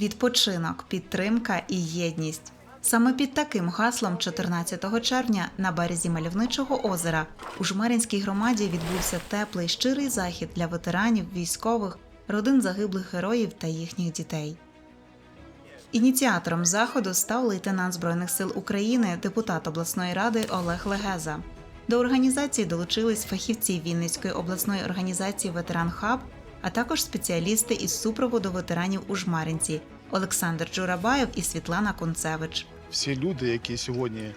відпочинок, підтримка і єдність. Саме під таким гаслом 14 червня на березі мальовничого озера у Жмеринській громаді відбувся теплий щирий захід для ветеранів, військових, родин загиблих героїв та їхніх дітей. Ініціатором заходу став лейтенант Збройних сил України, депутат обласної ради Олег Легеза. До організації долучились фахівці Вінницької обласної організації Ветеран Хаб, а також спеціалісти із супроводу ветеранів у Жмаринці Олександр Джурабаєв і Світлана Кунцевич. всі люди, які сьогодні е,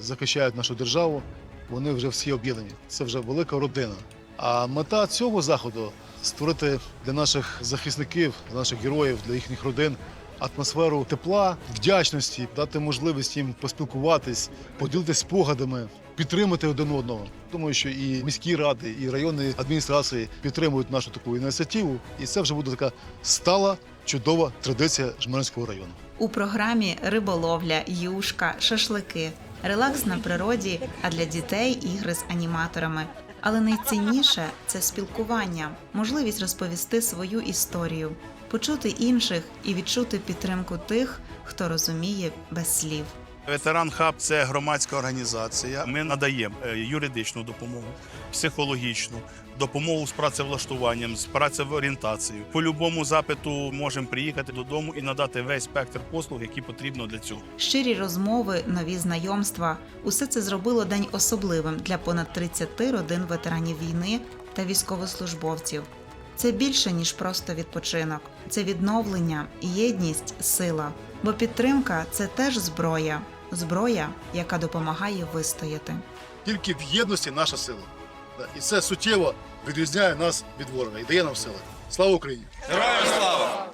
захищають нашу державу, вони вже всі об'єднані. Це вже велика родина. А мета цього заходу створити для наших захисників, для наших героїв, для їхніх родин атмосферу тепла, вдячності, дати можливість їм поспілкуватись, поділитися спогадами, підтримати один одного. Думаю, що і міські ради, і районні адміністрації підтримують нашу таку ініціативу, і це вже буде така стала чудова традиція Жмеринського району. У програмі риболовля, юшка, шашлики, релакс на природі, а для дітей ігри з аніматорами. Але найцінніше це спілкування, можливість розповісти свою історію, почути інших і відчути підтримку тих, хто розуміє без слів. Ветеран Хаб це громадська організація. Ми надаємо е, юридичну допомогу, психологічну допомогу з працевлаштуванням, з працеорієнтацією. По любому запиту можемо приїхати додому і надати весь спектр послуг, які потрібно для цього. Щирі розмови, нові знайомства усе це зробило день особливим для понад 30 родин ветеранів війни та військовослужбовців. Це більше ніж просто відпочинок, це відновлення, єдність, сила. Бо підтримка це теж зброя, зброя, яка допомагає вистояти. Тільки в єдності наша сила. І це суттєво відрізняє нас від ворога і дає нам сили. Слава Україні! Героям слава!